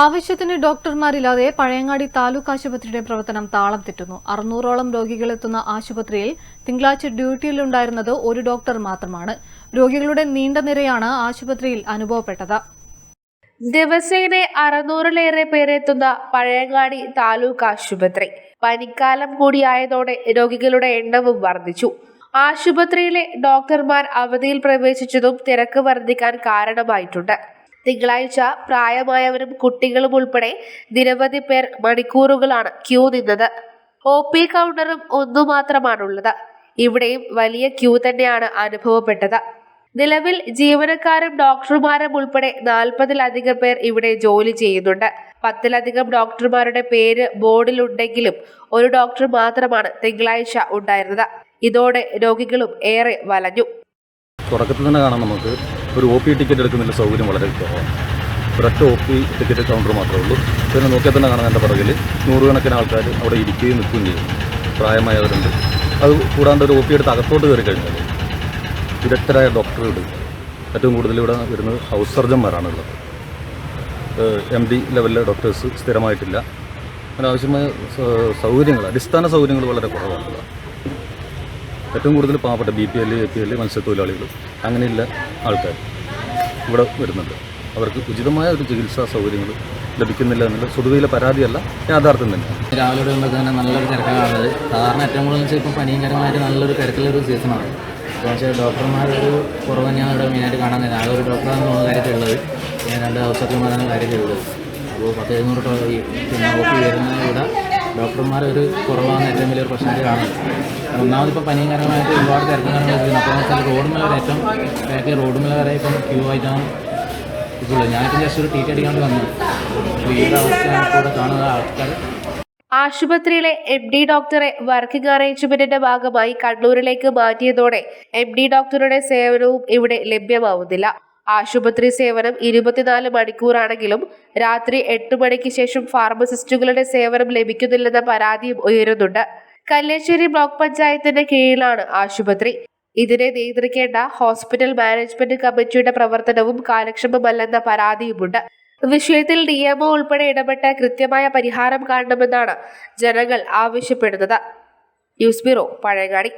ആവശ്യത്തിന് ഡോക്ടർമാരില്ലാതെ പഴയങ്ങാടി താലൂക്ക് ആശുപത്രിയുടെ പ്രവർത്തനം താളം തെറ്റുന്നു. അറുന്നൂറോളം രോഗികളെത്തുന്ന ആശുപത്രിയിൽ തിങ്കളാഴ്ച ഡ്യൂട്ടിയിലുണ്ടായിരുന്നത് ഒരു ഡോക്ടർ മാത്രമാണ്. രോഗികളുടെ നീണ്ട നിരയാണ് ആശുപത്രിയിൽ അനുഭവപ്പെട്ടത്. ദിവസേന അറുന്നൂറിലേറെ പേരെത്തുന്ന പഴയങ്ങാടി താലൂക്ക് ആശുപത്രി പനിക്കാലം കൂടിയായതോടെ രോഗികളുടെ എണ്ണവും വർദ്ധിച്ചു. ആശുപത്രിയിലെ ഡോക്ടർമാർ അവധിയിൽ പ്രവേശിച്ചതും തിരക്ക് വർദ്ധിക്കാൻ കാരണമായിട്ടുണ്ട്. തിങ്കളാഴ്ച പ്രായമായവരും കുട്ടികളും ഉൾപ്പെടെ നിരവധി പേർ മണിക്കൂറുകളാണ് ക്യൂ നിന്നത്. ഒ പി കൗണ്ടറും ഒന്നു മാത്രമാണുള്ളത് ഇവിടെയും വലിയ ക്യൂ തന്നെയാണ് അനുഭവപ്പെട്ടത്. നിലവിൽ ജീവനക്കാരും ഡോക്ടർമാരും ഉൾപ്പെടെ നാൽപ്പതിലധികം പേർ ഇവിടെ ജോലി ചെയ്യുന്നുണ്ട്. പത്തിലധികം ഡോക്ടർമാരുടെ പേര് ബോർഡിൽ ഉണ്ടെങ്കിലും ഒരു ഡോക്ടർ മാത്രമാണ് തിങ്കളാഴ്ച ഉണ്ടായിരുന്നത്. ഇതോടെ രോഗികളും ഏറെ വലഞ്ഞു. തുടക്കത്തിൽ തന്നെ കാണാം നമുക്ക്. ഒരു ഒ പി ടിക്കറ്റ് എടുക്കുന്നതിന്റെ സൗകര്യം വളരെ കുറവാണ്. ഒരൊറ്റ ഒ പി ടിക്കറ്റ് കൗണ്ടർ മാത്രമേ ഉള്ളൂ. പിന്നെ നോക്കിയാൽ തന്നെ കാണാൻ എന്റെ പറകിൽ നൂറുകണക്കിന് ആൾക്കാർ അവിടെ ഇരിക്കുകയും നിൽക്കുകയും ചെയ്യും. പ്രായമായവരുണ്ട്. അത് കൂടാണ്ട് ഒരു ഒ പി എടുത്ത് അകത്തോട്ട് കയറി കഴിഞ്ഞാൽ വിദഗ്ധരായ ഡോക്ടറുകൾ ഏറ്റവും കൂടുതൽ ഇവിടെ വരുന്നത് ഹൗസ് സർജന്മാരാണ് ഉള്ളത്. എം ഡി ലെവലിലെ ഡോക്ടേഴ്സ് സ്ഥിരമായിട്ടില്ല. അതിനാവശ്യമായ സൗകര്യങ്ങൾ അടിസ്ഥാന സൗകര്യങ്ങൾ വളരെ കുറവാണ്. ഇവിടെ. ഏറ്റവും കൂടുതൽ പാവപ്പെട്ട B P L A P L മത്സ്യത്തൊഴിലാളികൾ അങ്ങനെയുള്ള ആൾക്കാർ ഇവിടെ വരുന്നുണ്ട്. അവർക്ക് ഉചിതമായ ഒരു ചികിത്സാ സൗകര്യങ്ങൾ ലഭിക്കുന്നില്ല എന്നുള്ള സ്വതുവയിലെ പരാതിയല്ല യാഥാർത്ഥ്യം തന്നെ രാവിലെ വരുമ്പോൾ തന്നെ നല്ലൊരു തിരക്കാണ്. സാധാരണ ഏറ്റവും കൂടുതൽ വെച്ചാൽ ഇപ്പം പനിയും നല്ലൊരു തിരക്കുള്ളൊരു സീസണാണ് പക്ഷേ ഡോക്ടർമാരൊരു കുറവ് തന്നെയാണ് ഇവിടെ മെയിനായിട്ട് കാണാൻ തന്നെ ഒരു ഡോക്ടറാണ് മൂന്ന് കാര്യത്തിലുള്ളത് ഞാൻ രണ്ട് ഔഷധന്മാരാണ് കാര്യത്തിലുള്ളത്. അപ്പോൾ പത്ത് എഴുന്നൂറ് പിന്നെ ഒ പി വരുന്നത് ഇവിടെ ഡോക്ടർമാർ ഒരു കുറവാണ് ഏറ്റവും വലിയൊരു പ്രശ്നമായിട്ട് കാണുന്നത് ഒന്നാമതിപ്പോൾ പനിയും കാര്യമായിട്ട് ഒരുപാട് തിരക്കും അപ്പോൾ വെച്ചാൽ റോഡുമേലെ വരെ ഏറ്റവും ബാക്കി റോഡുമേലെ വരെ ഇപ്പം ക്യൂ ആയിട്ടാണ് ഇപ്പോൾ ഞാനിപ്പം ജസ്റ്റ് ഒരു ടീറ്റ് അടിക്കാണ്ട് വന്നു. അപ്പോൾ ഈ ഒരു കാണുന്ന ആൾക്കാർ ആശുപത്രിയിലെ എം ഡി ഡോക്ടറെ വർക്കിംഗ് അറേഞ്ച്മെന്റിന്റെ ഭാഗമായി കണ്ണൂരിലേക്ക് മാറ്റിയതോടെ എം ഡി ഡോക്ടറുടെ സേവനവും ഇവിടെ ലഭ്യമാവുന്നില്ല. ആശുപത്രി സേവനം ഇരുപത്തിനാല് മണിക്കൂറാണെങ്കിലും രാത്രി എട്ട് മണിക്ക് ശേഷം ഫാർമസിസ്റ്റുകളുടെ സേവനം ലഭിക്കുന്നില്ലെന്ന പരാതിയും ഉയരുന്നുണ്ട്. കല്ലേശ്ശേരി ബ്ലോക്ക് പഞ്ചായത്തിന്റെ കീഴിലാണ് ആശുപത്രി. ഇതിനെ നിയന്ത്രിക്കേണ്ട ഹോസ്പിറ്റൽ മാനേജ്മെന്റ് കമ്മിറ്റിയുടെ പ്രവർത്തനവും കാര്യക്ഷമമല്ലെന്ന പരാതിയുമുണ്ട്. വിഷയത്തിൽ നിയമം ഉൾപ്പെടെ ഇടപെട്ട് കൃത്യമായ പരിഹാരം കാണണമെന്നാണ് ജനങ്ങൾ ആവശ്യപ്പെടുന്നത്. News bureau Pazhayangadi.